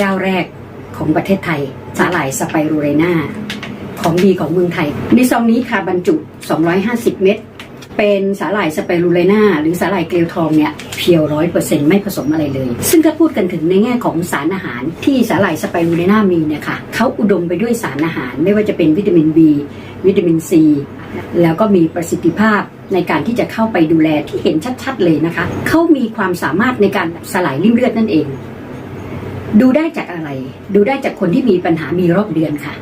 เจ้าแรกของประเทศไทยสาหร่ายสไปรูเรนาของดีของเมืองไทย ในซองนี้ค่ะบรรจุ 250 เม็ดเป็นสาหร่ายสไปรูเลนาหรือสาหร่ายเกลียวทองเนี่ยเพียวร้อยเปอร์เซ็นต์ไม่ผสมอะไรเลย ซึ่งถ้าพูดกันถึงในแง่ของสารอาหารที่สาหร่ายสไปรูเลนามีเนี่ยค่ะเขาอุดมไปด้วยสารอาหาร ไม่ว่าจะเป็นวิตามิน B วิตามิน C แล้วก็มีประสิทธิภาพในการที่จะเข้าไปดูแลที่เห็นชัดๆเลยนะคะเขามีความสามารถในการสลายริ่มเลือดนั่นเอง ดูได้จากอะไร ดูได้จากคนที่มีปัญหามีรอบเดือนค่ะ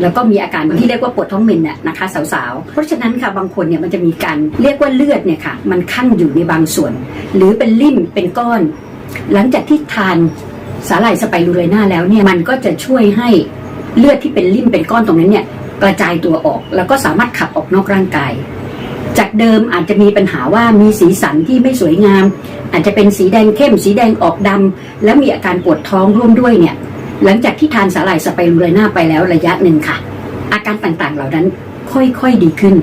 แล้วก็มีอาการที่เรียกว่าปวดท้องเมนน่ะนะคะสาวๆ เพราะฉะนั้นค่ะบางคนเนี่ยมันจะมีการเรียกว่าเลือดเนี่ยค่ะ มันคั่งอยู่ในบางส่วน หรือเป็นริ่มเป็นก้อน หลังจากที่ทานสาหร่ายสไปรูเลน่าแล้วเนี่ยมันก็จะช่วยให้เลือดที่เป็นริ่มเป็นก้อนตรงนั้นเนี่ยกระจายตัวออก แล้วก็สามารถขับออกนอกร่างกาย จากเดิมอาจจะมีปัญหาว่ามีสีสันที่ไม่สวยงาม อาจจะเป็นสีแดงเข้ม สีแดงออกดำแล้วมีอาการปวดท้องร่วมด้วยเนี่ย หลังจากที่ทานสาหร่ายสไปรูเลนาไปแล้วระยะหนึ่งค่ะ อาการต่างๆเหล่านั้นค่อยๆดีขึ้น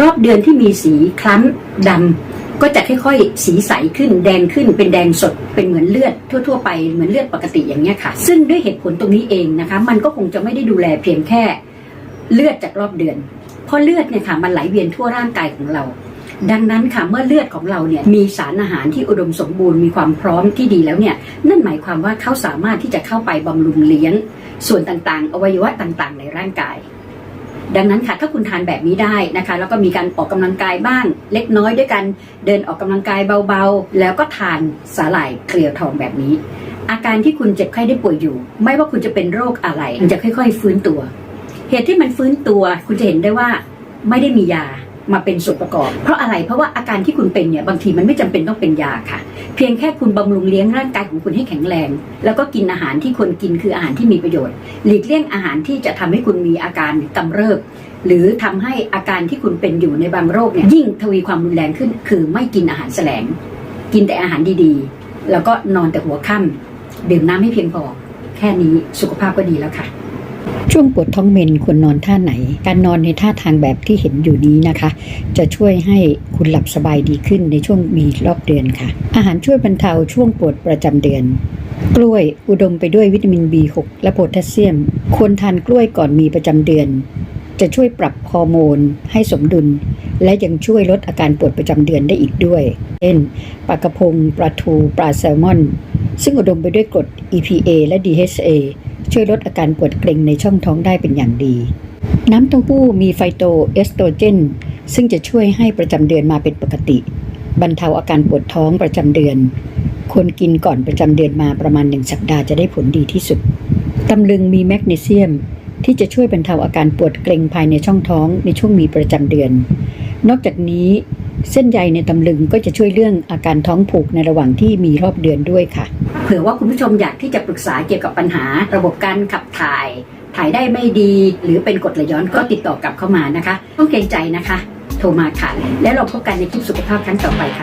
รอบเดือนที่มีสีคล้ำดำก็จะค่อยๆ สีใสขึ้น แดงขึ้นเป็นแดงสดเป็นเหมือนเลือดทั่ว ๆ ไปเหมือนเลือดปกติอย่างเงี้ยค่ะ ซึ่งด้วยเหตุผลตรงนี้เองนะคะ มันก็คงจะไม่ได้ดูแลเพียงแค่เลือดจากรอบเดือน เพราะเลือดเนี่ยค่ะมันไหลเวียนทั่วร่างกายของเรา ดังนั้นค่ะเมื่อเลือดของเราเนี่ยมีสารอาหารที่อุดมสมบูรณ์มีความพร้อมที่ดีแล้วเนี่ยนั่นหมายความว่าเขาสามารถที่จะเข้าไปบำรุงเลี้ยง ส่วนต่างๆ อวัยวะต่างๆ ในร่างกายดังนั้นค่ะถ้าคุณทานแบบนี้ได้นะคะ แล้วก็มีการออกกำลังกายบ้าง เล็กน้อยด้วยกันเดินออกกำลังกายเบาๆ แล้วก็ทานสาหร่ายเกลียวทองแบบนี้ อาการที่คุณเจ็บไข้ได้ป่วยอยู่ ไม่ว่าคุณจะเป็นโรคอะไรมันจะค่อย ๆ ฟื้นตัว เหตุที่มันฟื้นตัวคุณจะเห็นได้ว่าไม่ได้มียามาเป็นส่วนประกอบ เพราะอะไรเพราะว่าอาการที่คุณเป็นเนี่ยบางทีมันไม่จำเป็นต้องเป็นยาค่ะ เพียงแค่คุณบำรุงเลี้ยงร่างกายของคุณให้แข็งแรง แล้วก็กินอาหารที่ควรกินคืออาหารที่มีประโยชน์ หลีกเลี่ยงอาหารที่จะทำให้คุณมีอาการกำเริบ หรือทำให้อาการที่คุณเป็นอยู่ในบางโรคเนี่ยยิ่งทวีความรุนแรงขึ้น คือไม่กินอาหารแสลง กินแต่อาหารดีๆ แล้วก็นอนแต่หัวค่ำดื่มน้ำให้เพียงพอ แค่นี้สุขภาพก็ดีแล้วค่ะ ช่วงปวดท้องเมนควรนอนท่าไหน การนอนในท่าทางแบบที่เห็นอยู่นี้นะคะ จะช่วยให้คุณหลับสบายดีขึ้นในช่วงมีรอบเดือนค่ะ อาหารช่วยบรรเทาช่วงปวดประจำเดือน กล้วยอุดมไปด้วยวิตามิน B6 และโพแทสเซียม ควรทานกล้วยก่อนมีประจำเดือน จะช่วยปรับฮอร์โมนให้สมดุล และยังช่วยลดอาการปวดประจำเดือนได้อีกด้วย เช่นปลากระพงปลาทูปลาแซลมอน ซึ่งอุดมไปด้วยกรด EPA และ DHA ช่วยลดอาการปวดเกร็งในช่องท้องได้เป็นอย่างดี น้ำเต้าหู้มีไฟโตเอสโตรเจน ซึ่งจะช่วยให้ประจำเดือนมาเป็นปกติ บรรเทาอาการปวดท้องประจำเดือน ควรกินก่อนประจำเดือนมาประมาณหนึ่งสัปดาห์จะได้ผลดีที่สุดตำลึงมีแมกนีเซียมที่จะช่วยบรรเทาอาการปวดเกร็งภายในช่องท้องในช่วงมีประจำเดือน นอกจากนี้ เส้นใยในตำลึงก็จะช่วยเรื่องอาการท้องผูกในระหว่างที่มีรอบเดือนด้วยค่ะ เผื่อว่าคุณผู้ชมอยากที่จะปรึกษาเกี่ยวกับปัญหา ระบบการขับถ่าย ถ่ายได้ไม่ดี หรือเป็นกรดไหลย้อนก็ติดต่อกลับเข้ามานะคะ ต้องเกรงใจนะคะ โทรมาค่ะ แล้วเราพบกันในคลิปสุขภาพครั้งต่อไปค่ะ